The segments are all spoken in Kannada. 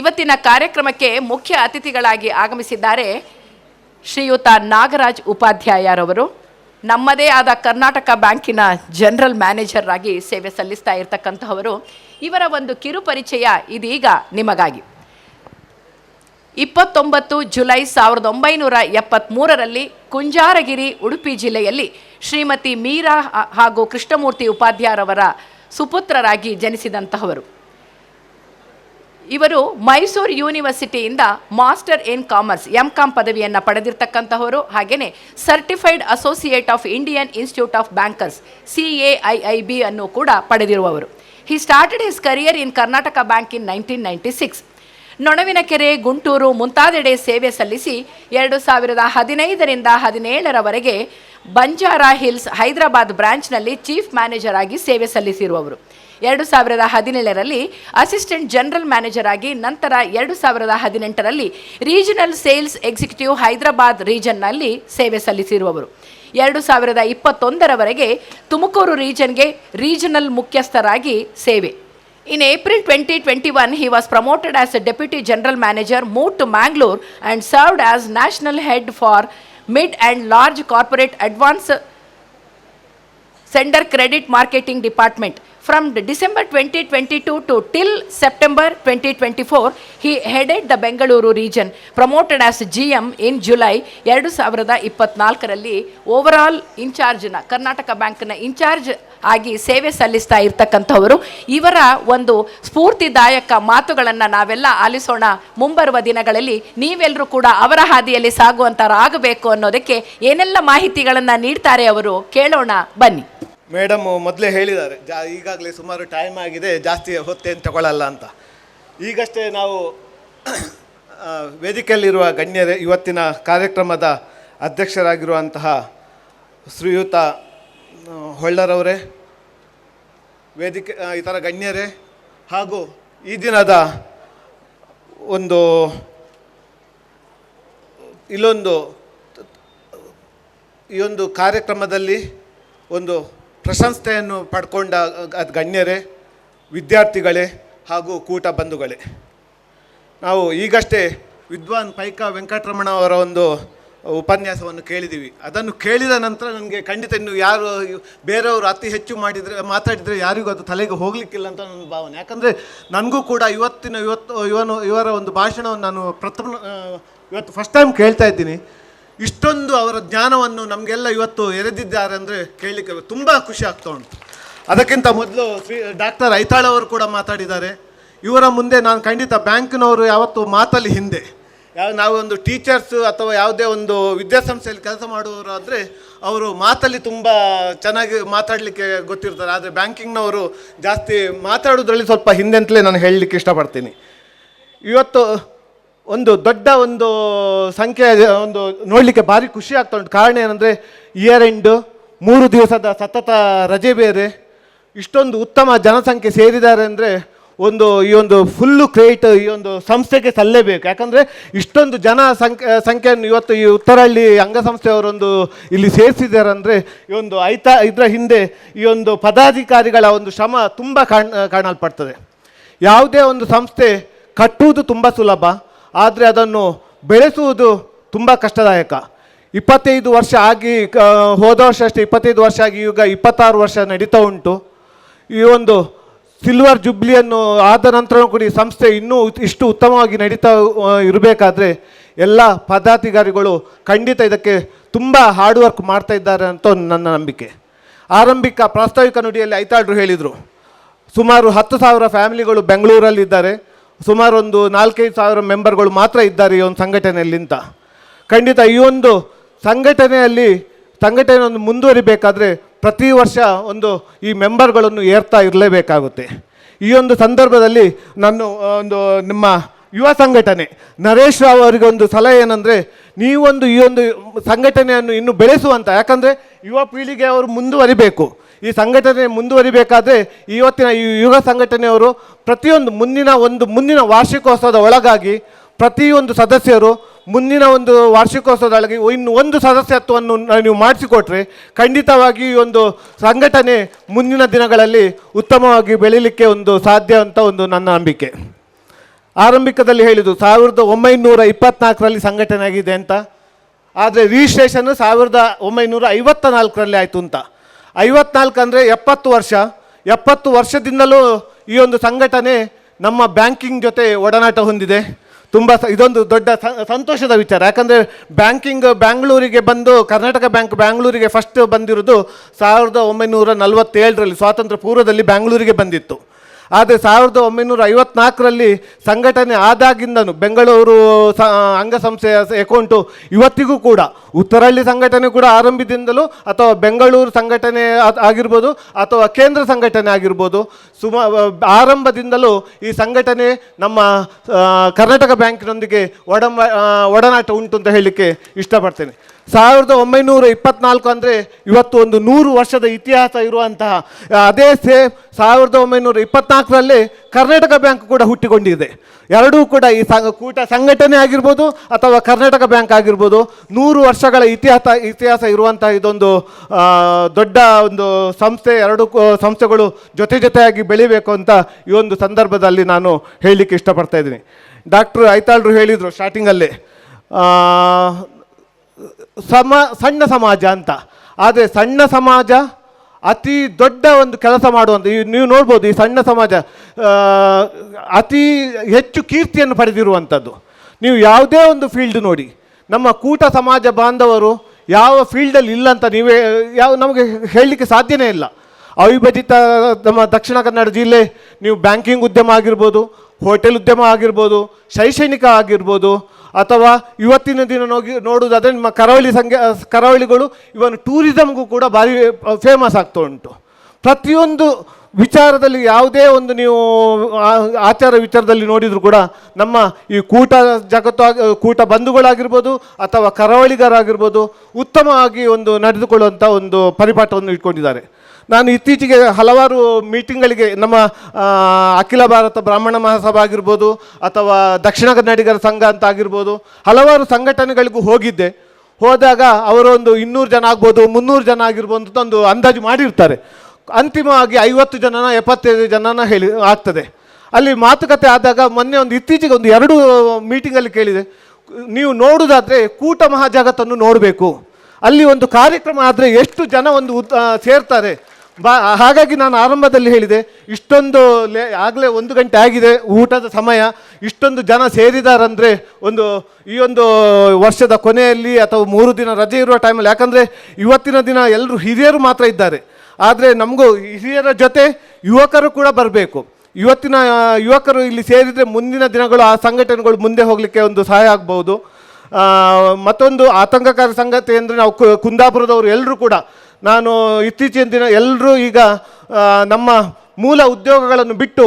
ಇವತ್ತಿನ ಕಾರ್ಯಕ್ರಮಕ್ಕೆ ಮುಖ್ಯ ಅತಿಥಿಗಳಾಗಿ ಆಗಮಿಸಿದ್ದಾರೆ ಶ್ರೀಯುತ ನಾಗರಾಜ್ ಉಪಾಧ್ಯಾಯರವರು. ನಮ್ಮದೇ ಆದ ಕರ್ನಾಟಕ ಬ್ಯಾಂಕಿನ ಜನರಲ್ ಮ್ಯಾನೇಜರ್ ಆಗಿ ಸೇವೆ ಸಲ್ಲಿಸ್ತಾ ಇರತಕ್ಕಂತಹವರು. ಇವರ ಒಂದು ಕಿರು ಪರಿಚಯ ಇದೀಗ ನಿಮಗಾಗಿ. ಇಪ್ಪತ್ತೊಂಬತ್ತು ಜುಲೈ ಸಾವಿರದ ಒಂಬೈನೂರ ಎಪ್ಪತ್ತ್ಮೂರರಲ್ಲಿ ಕುಂಜಾರಗಿರಿ, ಉಡುಪಿ ಜಿಲ್ಲೆಯಲ್ಲಿ ಶ್ರೀಮತಿ ಮೀರಾ ಹಾಗೂ ಕೃಷ್ಣಮೂರ್ತಿ ಉಪಾಧ್ಯಾಯರವರ ಸುಪುತ್ರರಾಗಿ ಜನಿಸಿದಂತಹವರು. ಇವರು Mysuru ಯೂನಿವರ್ಸಿಟಿಯಿಂದ master in commerce M com ಪದವಿಯನ್ನು ಪಡೆದಿರ್ತಕ್ಕಂತಹವರು. ಹಾಗೆಯೇ certified associate of Indian institute of bankers, C A I I B ಅನ್ನು ಕೂಡ ಪಡೆದಿರುವವರು. He started his career in Karnataka bank in nineteen ninety six Nonavinakere Guntur ಮುಂತಾದೆಡೆ ಸೇವೆ ಸಲ್ಲಿಸಿ ಎರಡು ಸಾವಿರದ ಹದಿನೈದರಿಂದ ಹದಿನೇಳರವರೆಗೆ ಬಂಜಾರಾ ಹಿಲ್ಸ್ ಹೈದರಾಬಾದ್ ಬ್ರಾಂಚ್ನಲ್ಲಿ ಚೀಫ್ ಮ್ಯಾನೇಜರ್ ಆಗಿ ಸೇವೆ ಸಲ್ಲಿಸಿರುವವರು. ಎರಡು ಸಾವಿರದ ಹದಿನೇಳರಲ್ಲಿ ಅಸಿಸ್ಟೆಂಟ್ ಜನರಲ್ ಮ್ಯಾನೇಜರ್ ಆಗಿ ನಂತರ ಎರಡು ಸಾವಿರದ ಹದಿನೆಂಟರಲ್ಲಿ ರೀಜನಲ್ ಸೇಲ್ಸ್ ಎಕ್ಸಿಕ್ಯೂಟಿವ್ ಹೈದರಾಬಾದ್ ರೀಜನ್ನಲ್ಲಿ ಸೇವೆ ಸಲ್ಲಿಸಿರುವವರು. ಎರಡು ಸಾವಿರದ ಇಪ್ಪತ್ತೊಂದರವರೆಗೆ ತುಮಕೂರು ರೀಜನ್ಗೆ ರೀಜನಲ್ ಮುಖ್ಯಸ್ಥರಾಗಿ ಸೇವೆ. In April twenty twenty one he was promoted as a deputy general manager move to Mangalore and served as national head for mid and large corporate advance centre credit marketing department From December 2022 to till September 2024, he headed the Bengaluru region, promoted as GM in July ಎರಡು ಸಾವಿರದ ಇಪ್ಪತ್ನಾಲ್ಕರಲ್ಲಿ ಓವರಾಲ್ ಇನ್ಚಾರ್ಜ್ನ ಕರ್ನಾಟಕ ಬ್ಯಾಂಕ್ನ ಇನ್ಚಾರ್ಜ್ ಆಗಿ ಸೇವೆ ಸಲ್ಲಿಸ್ತಾ ಇರ್ತಕ್ಕಂಥವರು. ಇವರ ಒಂದು ಸ್ಫೂರ್ತಿದಾಯಕ ಮಾತುಗಳನ್ನು ನಾವೆಲ್ಲ ಆಲಿಸೋಣ. ಮುಂಬರುವ ದಿನಗಳಲ್ಲಿ ನೀವೆಲ್ಲರೂ ಕೂಡ ಅವರ ಹಾದಿಯಲ್ಲಿ ಸಾಗುವಂತರಾಗಬೇಕು ಅನ್ನೋದಕ್ಕೆ ಏನೆಲ್ಲ ಮಾಹಿತಿಗಳನ್ನು ನೀಡ್ತಾರೆ ಅವರು ಕೇಳೋಣ ಬನ್ನಿ. ಮೇಡಮ್ ಮೊದಲೇ ಹೇಳಿದ್ದಾರೆ, ಜಾ ಈಗಾಗಲೇ ಸುಮಾರು ಟೈಮ್ ಆಗಿದೆ, ಜಾಸ್ತಿ ಹೊತ್ತೇನು ತಗೊಳ್ಳಲ್ಲ ಅಂತ. ಈಗಷ್ಟೇ ನಾವು ವೇದಿಕೆಯಲ್ಲಿರುವ ಗಣ್ಯರೇ, ಇವತ್ತಿನ ಕಾರ್ಯಕ್ರಮದ ಅಧ್ಯಕ್ಷರಾಗಿರುವಂತಹ ಶ್ರೀಯುತ ಹೊಳ್ಳರವರೇ, ವೇದಿಕೆ ಇತರ ಗಣ್ಯರೇ, ಹಾಗೂ ಈ ದಿನದ ಒಂದು, ಇಲ್ಲೊಂದು, ಈ ಒಂದು ಕಾರ್ಯಕ್ರಮದಲ್ಲಿ ಒಂದು ಪ್ರಶಂಸೆಯನ್ನು ಪಡ್ಕೊಂಡ ಗಣ್ಯರೇ, ವಿದ್ಯಾರ್ಥಿಗಳೇ ಹಾಗೂ ಕೂಟ ಬಂಧುಗಳೇ. ನಾವು ಈಗಷ್ಟೇ ವಿದ್ವಾನ್ ಪೈಕ ವೆಂಕಟರಮಣ ಅವರ ಒಂದು ಉಪನ್ಯಾಸವನ್ನು ಕೇಳಿದ್ದೀವಿ ಅದನ್ನು ಕೇಳಿದ ನಂತರ ನನಗೆ ಖಂಡಿತ ಇನ್ನು ಯಾರು ಬೇರೆಯವರು ಅತಿ ಹೆಚ್ಚು ಮಾಡಿದರೆ, ಮಾತಾಡಿದರೆ ಯಾರಿಗೂ ಅದು ತಲೆಗೆ ಹೋಗಲಿಕ್ಕಿಲ್ಲ ಅಂತ ನನ್ನ ಭಾವನೆ. ಯಾಕಂದರೆ ನನಗೂ ಕೂಡ ಇವತ್ತಿನ ಇವತ್ತು ಇವನು ಇವರ ಒಂದು ಭಾಷಣವನ್ನು ನಾನು ಪ್ರಥಮ ಇವತ್ತು ಫಸ್ಟ್ ಟೈಮ್ ಕೇಳ್ತಾ ಇದ್ದೀನಿ. ಇಷ್ಟೊಂದು ಅವರ ಜ್ಞಾನವನ್ನು ನಮಗೆಲ್ಲ ಇವತ್ತು ಎರೆದಿದ್ದಾರೆ ಅಂದರೆ ಕೇಳಲಿಕ್ಕೆ ತುಂಬ ಖುಷಿ ಆಗ್ತಾ ಉಂಟು. ಅದಕ್ಕಿಂತ ಮೊದಲು ಶ್ರೀ ಡಾಕ್ಟರ್ ಐತಾಳ್ ಅವರು ಕೂಡ ಮಾತಾಡಿದ್ದಾರೆ. ಇವರ ಮುಂದೆ ನಾನು ಖಂಡಿತ ಬ್ಯಾಂಕ್ನವರು ಯಾವತ್ತು ಮಾತಲ್ಲಿ ಹಿಂದೆ. ಯಾವ ನಾವೊಂದು ಟೀಚರ್ಸು ಅಥವಾ ಯಾವುದೇ ಒಂದು ವಿದ್ಯಾಸಂಸ್ಥೆಯಲ್ಲಿ ಕೆಲಸ ಮಾಡುವವರು ಆದರೆ ಅವರು ಮಾತಲ್ಲಿ ತುಂಬ ಚೆನ್ನಾಗಿ ಮಾತಾಡಲಿಕ್ಕೆ ಗೊತ್ತಿರ್ತಾರೆ. ಆದರೆ ಬ್ಯಾಂಕಿಂಗ್ನವರು ಜಾಸ್ತಿ ಮಾತಾಡೋದ್ರಲ್ಲಿ ಸ್ವಲ್ಪ ಹಿಂದೆ ಅಂತಲೇ ನಾನು ಹೇಳಲಿಕ್ಕೆ ಇಷ್ಟಪಡ್ತೀನಿ. ಇವತ್ತು ಒಂದು ದೊಡ್ಡ ಒಂದು ಸಂಖ್ಯೆ, ಒಂದು ನೋಡಲಿಕ್ಕೆ ಭಾರಿ ಖುಷಿ ಆಗ್ತಾ ಉಂಟು. ಕಾರಣ ಏನಂದರೆ ಇಯರ್ ಎಂಡು ಮೂರು ದಿವಸದ ಸತತ ರಜೆ ಬೇರೆ. ಇಷ್ಟೊಂದು ಉತ್ತಮ ಜನಸಂಖ್ಯೆ ಸೇರಿದ್ದಾರೆ ಅಂದರೆ, ಒಂದು ಈ ಒಂದು ಫುಲ್ಲು ಕ್ರೆಡಿಟ್ ಈ ಒಂದು ಸಂಸ್ಥೆಗೆ ಸಲ್ಲೇಬೇಕು. ಯಾಕಂದರೆ, ಇಷ್ಟೊಂದು ಜನ ಸಂಖ್ಯೆ, ಸಂಖ್ಯೆಯನ್ನು ಇವತ್ತು ಈ ಉತ್ತರಹಳ್ಳಿ ಅಂಗಸಂಸ್ಥೆಯವರೊಂದು ಇಲ್ಲಿ ಸೇರಿಸಿದ್ದಾರೆ ಅಂದರೆ, ಈ ಒಂದು ಐತ, ಇದರ ಹಿಂದೆ ಈ ಒಂದು ಪದಾಧಿಕಾರಿಗಳ ಒಂದು ಶ್ರಮ ತುಂಬ ಕಾಣ್, ಕಾಣಲ್ಪಡ್ತದೆ. ಯಾವುದೇ ಒಂದು ಸಂಸ್ಥೆ ಕಟ್ಟುವುದು ತುಂಬ ಸುಲಭ. ಆದರೆ ಅದನ್ನು ಬೆಳೆಸುವುದು ತುಂಬ ಕಷ್ಟದಾಯಕ. ಇಪ್ಪತ್ತೈದು ವರ್ಷ ಆಗಿ ಹೋದ ವರ್ಷ ಅಷ್ಟೇ, ಇಪ್ಪತ್ತೈದು ವರ್ಷ ಆಗಿ ಈಗ ಇಪ್ಪತ್ತಾರು ವರ್ಷ ನಡೀತಾ ಉಂಟು. ಈ ಒಂದು ಸಿಲ್ವರ್ ಜುಬ್ಲಿಯನ್ನು ಆದ ನಂತರ ಕೂಡ ಈ ಸಂಸ್ಥೆ ಇನ್ನೂ ಇಷ್ಟು ಉತ್ತಮವಾಗಿ ನಡೀತಾ ಇರಬೇಕಾದ್ರೆ ಎಲ್ಲ ಪದಾಧಿಕಾರಿಗಳು ಖಂಡಿತ ಇದಕ್ಕೆ ತುಂಬ ಹಾರ್ಡ್ ವರ್ಕ್ ಮಾಡ್ತಾ ಇದ್ದಾರೆ ಅಂತ ನನ್ನ ನಂಬಿಕೆ. ಆರಂಭಿಕ ಪ್ರಾಸ್ತಾವಿಕ ನುಡಿಯಲ್ಲಿ ಐತಾಳ್ರು ಹೇಳಿದರು. ಸುಮಾರು ಹತ್ತು ಸಾವಿರ ಫ್ಯಾಮಿಲಿಗಳು ಬೆಂಗಳೂರಲ್ಲಿದ್ದಾರೆ. ಸುಮಾರು ಒಂದು ನಾಲ್ಕೈದು ಸಾವಿರ ಮೆಂಬರ್ಗಳು ಮಾತ್ರ ಇದ್ದಾರೆ ಈ ಒಂದು ಸಂಘಟನೆಯಲ್ಲಿ ಅಂತ ಖಂಡಿತ ಈ ಒಂದು ಸಂಘಟನೆಯಲ್ಲಿ ಸಂಘಟನೆ ಒಂದು ಮುಂದುವರಿಬೇಕಾದ್ರೆ ಪ್ರತಿ ವರ್ಷ ಒಂದು ಈ ಮೆಂಬರ್ಗಳನ್ನು ಏರ್ತಾ ಇರಲೇಬೇಕಾಗುತ್ತೆ. ಈ ಒಂದು ಸಂದರ್ಭದಲ್ಲಿ ನಾನು ಒಂದು ನಿಮ್ಮ ಯುವ ಸಂಘಟನೆ ನರೇಶ್ ರಾವ್ ಅವರಿಗೆ ಒಂದು ಸಲಹೆ ಏನಂದರೆ, ನೀವೊಂದು ಈ ಒಂದು ಸಂಘಟನೆಯನ್ನು ಇನ್ನೂ ಬೆಳೆಸುವಂಥ ಯಾಕಂದರೆ ಯುವ ಪೀಳಿಗೆ ಅವರು ಮುಂದುವರಿಬೇಕು. ಈ ಸಂಘಟನೆ ಮುಂದುವರಿಬೇಕಾದ್ರೆ ಇವತ್ತಿನ ಈ ಯುವ ಸಂಘಟನೆಯವರು ಪ್ರತಿಯೊಂದು ಮುಂದಿನ ಒಂದು ಮುಂದಿನ ವಾರ್ಷಿಕೋತ್ಸವದ ಒಳಗಾಗಿ ಪ್ರತಿಯೊಂದು ಸದಸ್ಯರು ಮುಂದಿನ ಒಂದು ವಾರ್ಷಿಕೋತ್ಸವದೊಳಗೆ ಇನ್ನು ಒಂದು ಸದಸ್ಯತ್ವವನ್ನು ನೀವು ಮಾಡಿಸಿಕೊಟ್ರೆ ಖಂಡಿತವಾಗಿ ಈ ಒಂದು ಸಂಘಟನೆ ಮುಂದಿನ ದಿನಗಳಲ್ಲಿ ಉತ್ತಮವಾಗಿ ಬೆಳೀಲಿಕ್ಕೆ ಒಂದು ಸಾಧ್ಯ ಅಂತ ಒಂದು ನನ್ನ ನಂಬಿಕೆ. ಆರಂಭಿಕದಲ್ಲಿ ಹೇಳಿದ್ದು ಸಾವಿರದ ಒಂಬೈನೂರ ಇಪ್ಪತ್ನಾಲ್ಕರಲ್ಲಿ ಸಂಘಟನೆ ಆಗಿದೆ ಅಂತ. ಆದರೆ ರಿಜಿಸ್ಟ್ರೇಷನ್ ಸಾವಿರದ ಒಂಬೈನೂರ ಐವತ್ತ ನಾಲ್ಕರಲ್ಲಿ ಆಯಿತು ಅಂತ. ಐವತ್ನಾಲ್ಕು ಅಂದರೆ ಎಪ್ಪತ್ತು ವರ್ಷ. ಎಪ್ಪತ್ತು ವರ್ಷದಿಂದಲೂ ಈ ಒಂದು ಸಂಘಟನೆ ನಮ್ಮ ಬ್ಯಾಂಕಿಂಗ್ ಜೊತೆ ಒಡನಾಟ ಹೊಂದಿದೆ. ತುಂಬ ಇದೊಂದು ದೊಡ್ಡ ಸಂತೋಷದ ವಿಚಾರ. ಯಾಕಂದರೆ ಬ್ಯಾಂಕಿಂಗ್ ಬ್ಯಾಂಗ್ಳೂರಿಗೆ ಬಂದು, ಕರ್ನಾಟಕ ಬ್ಯಾಂಕ್ ಬ್ಯಾಂಗ್ಳೂರಿಗೆ ಫಸ್ಟ್ ಬಂದಿರೋದು ಸಾವಿರದ ಒಂಬೈನೂರ ನಲವತ್ತೇಳರಲ್ಲಿ, ಸ್ವಾತಂತ್ರ್ಯ ಪೂರ್ವದಲ್ಲಿ ಬ್ಯಾಂಗ್ಳೂರಿಗೆ ಬಂದಿತ್ತು. ಆದರೆ ಸಾವಿರದ ಒಂಬೈನೂರ ಐವತ್ನಾಲ್ಕರಲ್ಲಿ ಸಂಘಟನೆ ಆದಾಗಿಂದನು ಬೆಂಗಳೂರು, ಸ ಅಂಗಸಂಸ್ಥೆಯ ಅಕೌಂಟು ಇವತ್ತಿಗೂ ಕೂಡ. ಉತ್ತರಹಳ್ಳಿ ಸಂಘಟನೆ ಕೂಡ ಆರಂಭದಿಂದಲೂ ಅಥವಾ ಬೆಂಗಳೂರು ಸಂಘಟನೆ ಆಗಿರ್ಬೋದು ಅಥವಾ ಕೇಂದ್ರ ಸಂಘಟನೆ ಆಗಿರ್ಬೋದು. ಸುಮ ಆರಂಭದಿಂದಲೂ ಈ ಸಂಘಟನೆ ನಮ್ಮ ಕರ್ನಾಟಕ ಬ್ಯಾಂಕಿನೊಂದಿಗೆ ಒಡಂಬ ಒಡನಾಟ ಉಂಟು ಅಂತ ಹೇಳಲಿಕ್ಕೆ ಇಷ್ಟಪಡ್ತೇನೆ. ಸಾವಿರದ ಒಂಬೈನೂರ ಇಪ್ಪತ್ನಾಲ್ಕು ಅಂದರೆ ಇವತ್ತು ಒಂದು ನೂರು ವರ್ಷದ ಇತಿಹಾಸ ಇರುವಂತಹ ಅದೇ ಸೇಮ್ ಸಾವಿರದ ಒಂಬೈನೂರ ಇಪ್ಪತ್ನಾಲ್ಕರಲ್ಲಿ ಕರ್ನಾಟಕ ಬ್ಯಾಂಕ್ ಕೂಡ ಹುಟ್ಟಿಕೊಂಡಿದೆ. ಎರಡೂ ಕೂಡ ಈ ಸಂಘ ಕೂಟ ಸಂಘಟನೆ ಆಗಿರ್ಬೋದು ಅಥವಾ ಕರ್ನಾಟಕ ಬ್ಯಾಂಕ್ ಆಗಿರ್ಬೋದು. ನೂರು ವರ್ಷಗಳ ಇತಿಹಾಸ ಇತಿಹಾಸ ಇರುವಂತಹ ಇದೊಂದು ದೊಡ್ಡ ಒಂದು ಸಂಸ್ಥೆ, ಎರಡು ಸಂಸ್ಥೆಗಳು ಜೊತೆ ಜೊತೆಯಾಗಿ ಬೆಳಿಬೇಕು ಅಂತ ಈ ಒಂದು ಸಂದರ್ಭದಲ್ಲಿ ನಾನು ಹೇಳಲಿಕ್ಕೆ ಇಷ್ಟಪಡ್ತಾ ಇದ್ದೀನಿ. ಡಾಕ್ಟ್ರು ಐತಾಳ್ರು ಹೇಳಿದರು ಸ್ಟಾರ್ಟಿಂಗಲ್ಲೇ. ಸಮ, ಸಣ್ಣ ಸಮಾಜ ಅಂತ. ಆದರೆ ಸಣ್ಣ ಸಮಾಜ ಅತಿ ದೊಡ್ಡ ಒಂದು ಕೆಲಸ ಮಾಡುವಂಥ ಈ ನೀವು ನೋಡ್ಬೋದು ಈ ಸಣ್ಣ ಸಮಾಜ ಅತಿ ಹೆಚ್ಚು ಕೀರ್ತಿಯನ್ನು ಪಡೆದಿರುವಂಥದ್ದು. ನೀವು ಯಾವುದೇ ಒಂದು ಫೀಲ್ಡ್ ನೋಡಿ, ನಮ್ಮ ಕೂಟ ಸಮಾಜ ಬಾಂಧವರು ಯಾವ ಫೀಲ್ಡಲ್ಲಿ ಇಲ್ಲ ಅಂತ ನೀವೇ, ಯಾವ, ನಮಗೆ ಹೇಳಲಿಕ್ಕೆ ಸಾಧ್ಯನೇ ಇಲ್ಲ. ಅವಿಭಜಿತ, ನಮ್ಮ ದಕ್ಷಿಣ ಕನ್ನಡ ಜಿಲ್ಲೆ, ನೀವು ಬ್ಯಾಂಕಿಂಗ್ ಉದ್ಯಮ ಆಗಿರ್ಬೋದು ಹೋಟೆಲ್ ಉದ್ಯಮ ಆಗಿರ್ಬೋದು, ಶೈಕ್ಷಣಿಕ ಆಗಿರ್ಬೋದು ಅಥವಾ ಇವತ್ತಿನ ದಿನ ನೋಗಿ ನೋಡುವುದಾದರೆ ನಿಮ್ಮ ಕರಾವಳಿ ಸಂಖ್ಯೆ ಕರಾವಳಿಗಳು, ಇವನ್ ಟೂರಿಸಮ್ಗೂ ಕೂಡ ಭಾರಿ ಫೇಮಸ್ ಆಗ್ತಾ ಉಂಟು. ಪ್ರತಿಯೊಂದು ವಿಚಾರದಲ್ಲಿ ಯಾವುದೇ ಒಂದು ನೀವು ಆಚಾರ ವಿಚಾರದಲ್ಲಿ ನೋಡಿದರೂ ಕೂಡ ನಮ್ಮ ಈ ಕೂಟ ಜಗತ್ತು ಕೂಟ ಬಂಧುಗಳಾಗಿರ್ಬೋದು ಅಥವಾ ಕರಾವಳಿಗರಾಗಿರ್ಬೋದು ಉತ್ತಮವಾಗಿ ಒಂದು ನಡೆದುಕೊಳ್ಳುವಂಥ ಒಂದು ಪರಿಪಾಠವನ್ನು ಇಟ್ಕೊಂಡಿದ್ದಾರೆ. ನಾನು ಇತ್ತೀಚೆಗೆ ಹಲವಾರು ಮೀಟಿಂಗ್ಗಳಿಗೆ ನಮ್ಮ ಅಖಿಲ ಭಾರತ ಬ್ರಾಹ್ಮಣ ಮಹಾಸಭಾ ಆಗಿರ್ಬೋದು ಅಥವಾ ದಕ್ಷಿಣ ಕನ್ನಡಿಗರ ಸಂಘ ಅಂತ ಆಗಿರ್ಬೋದು, ಹಲವಾರು ಸಂಘಟನೆಗಳಿಗೂ ಹೋಗಿದ್ದೆ. ಹೋದಾಗ ಅವರೊಂದು ಇನ್ನೂರು ಜನ ಆಗ್ಬೋದು, ಮುನ್ನೂರು ಜನ ಆಗಿರ್ಬೋದು ಅಂತ ಒಂದು ಅಂದಾಜು ಮಾಡಿರ್ತಾರೆ. ಅಂತಿಮವಾಗಿ ಐವತ್ತು ಜನನ, ಎಪ್ಪತ್ತೈದು ಜನನ ಹೇಳಿ, ಆಗ್ತದೆ. ಅಲ್ಲಿ ಮಾತುಕತೆ ಆದಾಗ ಮೊನ್ನೆ ಒಂದು, ಇತ್ತೀಚೆಗೆ ಒಂದು ಎರಡು ಮೀಟಿಂಗಲ್ಲಿ ಕೇಳಿದೆ. ನೀವು ನೋಡುವುದಾದರೆ ಕೂಟ ಮಹಾಜಗತ್ತನ್ನು ನೋಡಬೇಕು. ಅಲ್ಲಿ ಒಂದು ಕಾರ್ಯಕ್ರಮ ಆದರೆ ಎಷ್ಟು ಜನ ಒಂದು ಸೇರ್ತಾರೆ. ಬಾ ಹಾಗಾಗಿ ನಾನು ಆರಂಭದಲ್ಲಿ ಹೇಳಿದೆ, ಇಷ್ಟೊಂದು ಲೇ, ಆಗಲೇ ಒಂದು ಗಂಟೆ ಆಗಿದೆ, ಊಟದ ಸಮಯ, ಇಷ್ಟೊಂದು ಜನ ಸೇರಿದಾರಂದರೆ ಒಂದು, ಈ ಒಂದು ವರ್ಷದ ಕೊನೆಯಲ್ಲಿ ಅಥವಾ ಮೂರು ದಿನ ರಜೆ ಇರುವ ಟೈಮಲ್ಲಿ ಯಾಕಂದರೆ ಇವತ್ತಿನ ದಿನ ಎಲ್ಲರೂ ಹಿರಿಯರು ಮಾತ್ರ ಇದ್ದಾರೆ. ಆದರೆ ನಮಗೂ ಹಿರಿಯರ ಜೊತೆ ಯುವಕರು ಕೂಡ ಬರಬೇಕು. ಇವತ್ತಿನ ಯುವಕರು ಇಲ್ಲಿ ಸೇರಿದರೆ ಮುಂದಿನ ದಿನಗಳು ಆ ಸಂಘಟನೆಗಳು ಮುಂದೆ ಹೋಗಲಿಕ್ಕೆ ಒಂದು ಸಹಾಯ ಆಗ್ಬೋದು ಮತ್ತೊಂದು ಆತಂಕಕಾರಿ ಸಂಗತಿ ಅಂದರೆ ನಾವು ಕುಂದಾಪುರದವರು ಎಲ್ಲರೂ ಕೂಡ ನಾನು ಇತ್ತೀಚಿನ ದಿನ ಎಲ್ಲರೂ ಈಗ ನಮ್ಮ ಮೂಲ ಉದ್ಯೋಗಗಳನ್ನು ಬಿಟ್ಟು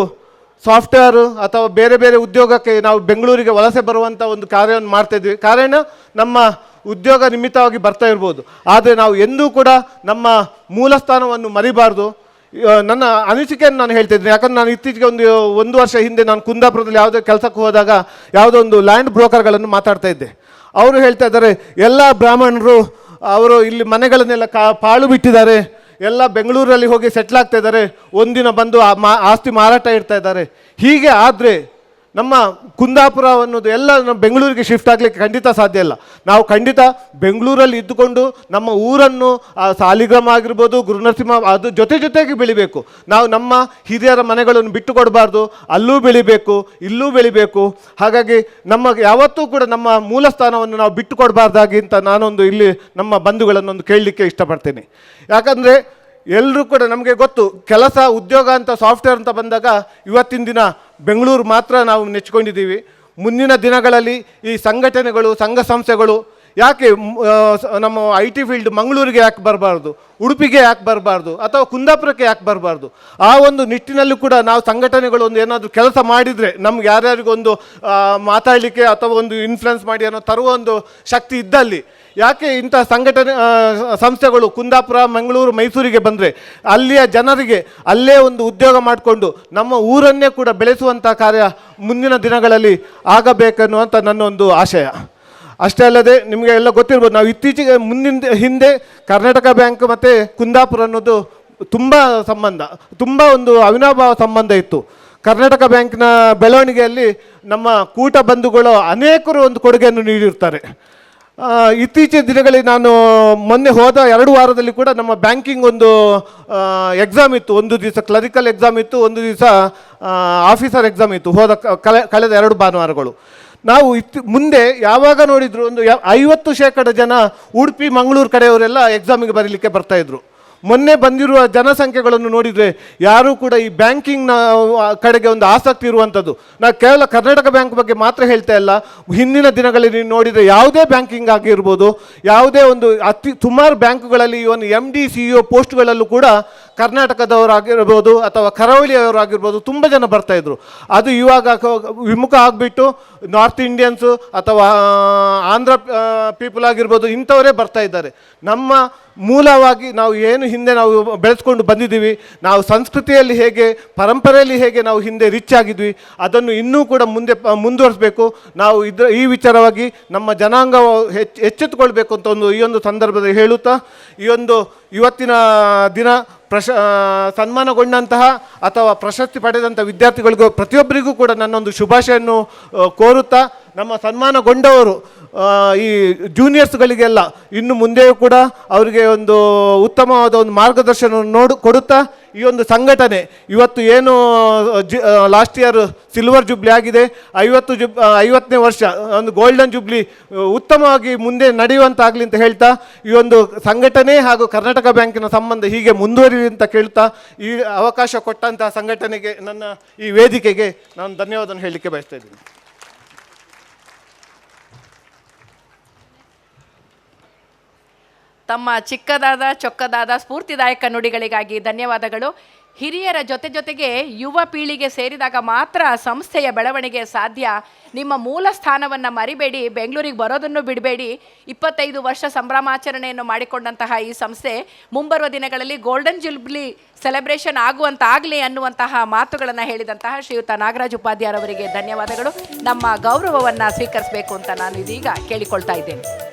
ಸಾಫ್ಟ್ವೇರು ಅಥವಾ ಬೇರೆ ಬೇರೆ ಉದ್ಯೋಗಕ್ಕೆ ನಾವು ಬೆಂಗಳೂರಿಗೆ ವಲಸೆ ಬರುವಂಥ ಒಂದು ಕಾರ್ಯವನ್ನು ಮಾಡ್ತಾ ಇದ್ವಿ ಕಾರಣ ನಮ್ಮ ಉದ್ಯೋಗ ನಿಮಿತ್ತವಾಗಿ ಬರ್ತಾ ಇರ್ಬೋದು. ಆದರೆ ನಾವು ಎಂದೂ ಕೂಡ ನಮ್ಮ ಮೂಲ ಸ್ಥಾನವನ್ನು ಮರಿಬಾರ್ದು ನನ್ನ ಅನಿಸಿಕೆಯನ್ನು ನಾನು ಹೇಳ್ತಿದ್ದೀನಿ ಯಾಕಂದ್ರೆ ನಾನು ಇತ್ತೀಚೆಗೆ ಒಂದು ಒಂದು ವರ್ಷ ಹಿಂದೆ ನಾನು ಕುಂದಾಪುರದಲ್ಲಿ ಯಾವುದೇ ಕೆಲಸಕ್ಕೆ ಹೋದಾಗ ಯಾವುದೋ ಒಂದು ಲ್ಯಾಂಡ್ ಬ್ರೋಕರ್ಗಳನ್ನು ಮಾತಾಡ್ತಾ ಇದ್ದೆ. ಅವರು ಹೇಳ್ತಾ ಇದ್ದಾರೆ, ಎಲ್ಲ ಬ್ರಾಹ್ಮಣರು ಅವರು ಇಲ್ಲಿ ಮನೆಗಳನ್ನೆಲ್ಲ ಕಾ ಪಾಳು ಬಿಟ್ಟಿದ್ದಾರೆ. ಎಲ್ಲ ಬೆಂಗಳೂರಲ್ಲಿ ಹೋಗಿ ಸೆಟ್ಲ್ ಆಗ್ತಾ ಇದ್ದಾರೆ. ಒಂದಿನ ಬಂದು ಆಸ್ತಿ ಮಾರಾಟ ಇಡ್ತಾ ಇದ್ದಾರೆ. ಹೀಗೆ ಆದರೆ ನಮ್ಮ ಕುಂದಾಪುರ ಅನ್ನೋದು ಎಲ್ಲ ನಮ್ಮ ಬೆಂಗಳೂರಿಗೆ ಶಿಫ್ಟ್ ಆಗಲಿಕ್ಕೆ ಖಂಡಿತ ಸಾಧ್ಯ ಇಲ್ಲ. ನಾವು ಖಂಡಿತ ಬೆಂಗಳೂರಲ್ಲಿ ಇದ್ದುಕೊಂಡು ನಮ್ಮ ಊರನ್ನು ಸಾಲಿಗ್ರಾಮ ಆಗಿರ್ಬೋದು, ಗುರುನರಸಿಂಹ, ಅದು ಜೊತೆ ಜೊತೆಗೆ ಬೆಳಿಬೇಕು. ನಾವು ನಮ್ಮ ಹಿರಿಯರ ಮನೆಗಳನ್ನು ಬಿಟ್ಟು ಕೊಡಬಾರ್ದು. ಅಲ್ಲೂ ಬೆಳಿಬೇಕು, ಇಲ್ಲೂ ಬೆಳಿಬೇಕು. ಹಾಗಾಗಿ ನಮ್ಮ ಯಾವತ್ತೂ ಕೂಡ ನಮ್ಮ ಮೂಲ ಸ್ಥಾನವನ್ನು ನಾವು ಬಿಟ್ಟು ಕೊಡಬಾರ್ದಾಗಿ ಅಂತ ನಾನೊಂದು ಇಲ್ಲಿ ನಮ್ಮ ಬಂಧುಗಳನ್ನೊಂದು ಕೇಳಲಿಕ್ಕೆ ಇಷ್ಟಪಡ್ತೇನೆ. ಯಾಕಂದರೆ ಎಲ್ಲರೂ ಕೂಡ ನಮಗೆ ಗೊತ್ತು, ಕೆಲಸ, ಉದ್ಯೋಗ ಅಂತ ಸಾಫ್ಟ್ವೇರ್ ಅಂತ ಬಂದಾಗ ಇವತ್ತಿನ ದಿನ ಬೆಂಗಳೂರು ಮಾತ್ರ ನಾವು ನೆಚ್ಕೊಂಡಿದ್ದೀವಿ. ಮುಂದಿನ ದಿನಗಳಲ್ಲಿ ಈ ಸಂಘಟನೆಗಳು, ಸಂಘ ಸಂಸ್ಥೆಗಳು, ಯಾಕೆ ನಮ್ಮ ಐ ಟಿ ಫೀಲ್ಡ್ ಮಂಗಳೂರಿಗೆ ಯಾಕೆ ಬರಬಾರ್ದು? ಉಡುಪಿಗೆ ಯಾಕೆ ಬರಬಾರ್ದು? ಅಥವಾ ಕುಂದಾಪುರಕ್ಕೆ ಯಾಕೆ ಬರಬಾರ್ದು? ಆ ಒಂದು ನಿಟ್ಟಿನಲ್ಲೂ ಕೂಡ ನಾವು ಸಂಘಟನೆಗಳು ಒಂದು ಏನಾದರೂ ಕೆಲಸ ಮಾಡಿದರೆ ನಮ್ಗೆ ಯಾರ್ಯಾರಿಗೊಂದು ಮಾತಾಡಲಿಕ್ಕೆ ಅಥವಾ ಒಂದು ಇನ್ಫ್ಲುಯೆನ್ಸ್ ಮಾಡಿ ಅನ್ನೋ ತರುವ ಒಂದು ಶಕ್ತಿ ಇದ್ದಲ್ಲಿ ಯಾಕೆ ಇಂಥ ಸಂಘಟನೆ ಸಂಸ್ಥೆಗಳು ಕುಂದಾಪುರ, ಮಂಗಳೂರು, ಮೈಸೂರಿಗೆ ಬಂದರೆ ಅಲ್ಲಿಯ ಜನರಿಗೆ ಅಲ್ಲೇ ಒಂದು ಉದ್ಯೋಗ ಮಾಡಿಕೊಂಡು ನಮ್ಮ ಊರನ್ನೇ ಕೂಡ ಬೆಳೆಸುವಂಥ ಕಾರ್ಯ ಮುಂದಿನ ದಿನಗಳಲ್ಲಿ ಆಗಬೇಕನ್ನುವಂಥ ನನ್ನ ಒಂದು ಆಶಯ. ಅಷ್ಟೇ ಅಲ್ಲದೆ ನಿಮಗೆ ಎಲ್ಲ ಗೊತ್ತಿರ್ಬೋದು, ನಾವು ಇತ್ತೀಚೆಗೆ ಮುಂದಿನ ಹಿಂದೆ ಕರ್ನಾಟಕ ಬ್ಯಾಂಕ್ ಮತ್ತು ಕುಂದಾಪುರ ಅನ್ನೋದು ತುಂಬ ಸಂಬಂಧ, ತುಂಬ ಒಂದು ಅವಿನಾಭಾವ ಸಂಬಂಧ ಇತ್ತು. ಕರ್ನಾಟಕ ಬ್ಯಾಂಕ್ನ ಬೆಳವಣಿಗೆಯಲ್ಲಿ ನಮ್ಮ ಕೂಟ ಬಂಧುಗಳು ಅನೇಕರು ಒಂದು ಕೊಡುಗೆಯನ್ನು ನೀಡಿರ್ತಾರೆ ಇತ್ತೀಚಿನ ದಿನಗಳಲ್ಲಿ ನಾನು ಮೊನ್ನೆ ಹೋದ ಎರಡು ವಾರದಲ್ಲಿ ಕೂಡ ನಮ್ಮ ಬ್ಯಾಂಕಿಂಗ್ ಒಂದು ಎಕ್ಸಾಮ್ ಇತ್ತು. ಒಂದು ದಿವಸ ಕ್ಲರಿಕಲ್ ಎಕ್ಸಾಮ್ ಇತ್ತು, ಒಂದು ದಿವಸ ಆಫೀಸರ್ ಎಕ್ಸಾಮ್ ಇತ್ತು. ಹೋದ ಕಳೆದ ಎರಡು ಭಾನುವಾರಗಳು. ನಾವು ಇತ್ತು, ಮುಂದೆ ಯಾವಾಗ ನೋಡಿದ್ರು ಒಂದು ಐವತ್ತು ಶೇಕಡ ಜನ ಉಡುಪಿ, ಮಂಗಳೂರು ಕಡೆಯವರೆಲ್ಲ ಎಕ್ಸಾಮಿಗೆ ಬರೀಲಿಕ್ಕೆ ಬರ್ತಾ ಇದ್ರು. ಮೊನ್ನೆ ಬಂದಿರುವ ಜನಸಂಖ್ಯೆಗಳನ್ನು ನೋಡಿದರೆ ಯಾರೂ ಕೂಡ ಈ ಬ್ಯಾಂಕಿಂಗ್ನ ಕಡೆಗೆ ಒಂದು ಆಸಕ್ತಿ ಇರುವಂಥದ್ದು. ನಾವು ಕೇವಲ ಕರ್ನಾಟಕ ಬ್ಯಾಂಕ್ ಬಗ್ಗೆ ಮಾತ್ರ ಹೇಳ್ತಾ ಇಲ್ಲ. ಹಿಂದಿನ ದಿನಗಳಲ್ಲಿ ನೀವು ನೋಡಿದರೆ ಯಾವುದೇ ಬ್ಯಾಂಕಿಂಗ್ ಆಗಿರ್ಬೋದು ಯಾವುದೇ ಒಂದು ಅತಿ, ಸುಮಾರು ಬ್ಯಾಂಕುಗಳಲ್ಲಿ ಒಂದು ಎಂ ಡಿ ಸಿ ಇ ಪೋಸ್ಟ್ಗಳಲ್ಲೂ ಕೂಡ ಕರ್ನಾಟಕದವರಾಗಿರ್ಬೋದು ಅಥವಾ ಕರಾವಳಿಯವರಾಗಿರ್ಬೋದು ತುಂಬ ಜನ ಬರ್ತಾ ಇದ್ರು. ಅದು ಇವಾಗ ವಿಮುಖ ಆಗಿಬಿಟ್ಟು ನಾರ್ತ್ ಇಂಡಿಯನ್ಸು ಅಥವಾ ಆಂಧ್ರ ಪೀಪಲ್ ಆಗಿರ್ಬೋದು ಇಂಥವರೇ ಬರ್ತಾ ಇದ್ದಾರೆ. ನಮ್ಮ ಮೂಲವಾಗಿ ನಾವು ಏನು ಹಿಂದೆ ನಾವು ಬೆಳೆಸ್ಕೊಂಡು ಬಂದಿದ್ದೀವಿ, ನಾವು ಸಂಸ್ಕೃತಿಯಲ್ಲಿ ಹೇಗೆ, ಪರಂಪರೆಯಲ್ಲಿ ಹೇಗೆ ನಾವು ಹಿಂದೆ ರಿಚ್ ಆಗಿದ್ವಿ, ಅದನ್ನು ಇನ್ನೂ ಕೂಡ ಮುಂದೆ ಮುಂದುವರಿಸಬೇಕು. ನಾವು ಇದ್ರ, ಈ ವಿಚಾರವಾಗಿ ನಮ್ಮ ಜನಾಂಗ ಹೆಚ್ಚು ಎಚ್ಚೆತ್ತುಕೊಳ್ಬೇಕು ಅಂತ ಒಂದು ಈ ಒಂದು ಸಂದರ್ಭದಲ್ಲಿ ಹೇಳುತ್ತಾ, ಈ ಒಂದು ಇವತ್ತಿನ ದಿನ ಪ್ರಶ ಸನ್ಮಾನಗೊಂಡಂತಹ ಅಥವಾ ಪ್ರಶಸ್ತಿ ಪಡೆದಂಥ ವಿದ್ಯಾರ್ಥಿಗಳಿಗೂ ಪ್ರತಿಯೊಬ್ಬರಿಗೂ ಕೂಡ ನನ್ನೊಂದು ಶುಭಾಶಯನ್ನು ಕೋರುತ್ತಾ, ನಮ್ಮ ಸನ್ಮಾನಗೊಂಡವರು ಈ ಜೂನಿಯರ್ಸ್ಗಳಿಗೆಲ್ಲ ಇನ್ನು ಮುಂದೆಯೂ ಕೂಡ ಅವರಿಗೆ ಒಂದು ಉತ್ತಮವಾದ ಒಂದು ಮಾರ್ಗದರ್ಶನವನ್ನು ನೋಡು, ಕೊಡುತ್ತಾ ಈ ಒಂದು ಸಂಘಟನೆ. ಇವತ್ತು ಏನು, ಜಿ ಲಾಸ್ಟ್ ಇಯರ್ ಸಿಲ್ವರ್ ಜುಬ್ಲಿ ಆಗಿದೆ. ಐವತ್ತು ಜುಬ್ ಐವತ್ತನೇ ವರ್ಷ, ಒಂದು ಗೋಲ್ಡನ್ ಜುಬ್ಲಿ ಉತ್ತಮವಾಗಿ ಮುಂದೆ ನಡೆಯುವಂತಾಗಲಿ ಅಂತ ಹೇಳ್ತಾ, ಈ ಒಂದು ಸಂಘಟನೆ ಹಾಗೂ ಕರ್ನಾಟಕ ಬ್ಯಾಂಕಿನ ಸಂಬಂಧ ಹೀಗೆ ಮುಂದುವರಿಲಿ ಅಂತ ಕೇಳ್ತಾ, ಈ ಅವಕಾಶ ಕೊಟ್ಟಂತಹ ಸಂಘಟನೆಗೆ ನನ್ನ ಈ ವೇದಿಕೆಗೆ ನಾನು ಧನ್ಯವಾದ ಹೇಳಲಿಕ್ಕೆ ಬಯಸ್ತಾ ಇದ್ದೀನಿ. ತಮ್ಮ ಚಿಕ್ಕದಾದ, ಚೊಕ್ಕದಾದ, ಸ್ಫೂರ್ತಿದಾಯಕ ನುಡಿಗಳಿಗಾಗಿ ಧನ್ಯವಾದಗಳು. ಹಿರಿಯರ ಜೊತೆ ಜೊತೆಗೆ ಯುವ ಪೀಳಿಗೆ ಸೇರಿದಾಗ ಮಾತ್ರ ಸಂಸ್ಥೆಯ ಬೆಳವಣಿಗೆ ಸಾಧ್ಯ. ನಿಮ್ಮ ಮೂಲ ಸ್ಥಾನವನ್ನು ಮರಿಬೇಡಿ, ಬೆಂಗಳೂರಿಗೆ ಬರೋದನ್ನು ಬಿಡಬೇಡಿ. ಇಪ್ಪತ್ತೈದು ವರ್ಷ ಸಂಭ್ರಮಾಚರಣೆಯನ್ನು ಮಾಡಿಕೊಂಡಂತಹ ಈ ಸಂಸ್ಥೆ ಮುಂಬರುವ ದಿನಗಳಲ್ಲಿ ಗೋಲ್ಡನ್ ಜುಬ್ಲಿ ಸೆಲೆಬ್ರೇಷನ್ ಆಗುವಂತಾಗಲಿ ಅನ್ನುವಂತಹ ಮಾತುಗಳನ್ನು ಹೇಳಿದಂತಹ ಶ್ರೀಯುತ ನಾಗರಾಜ್ ಉಪಾಧ್ಯಾಯರವರಿಗೆ ಧನ್ಯವಾದಗಳು. ನಮ್ಮ ಗೌರವವನ್ನು ಸ್ವೀಕರಿಸಬೇಕು ಅಂತ ನಾನು ಇದೀಗ ಕೇಳಿಕೊಳ್ತಾ ಇದ್ದೇನೆ.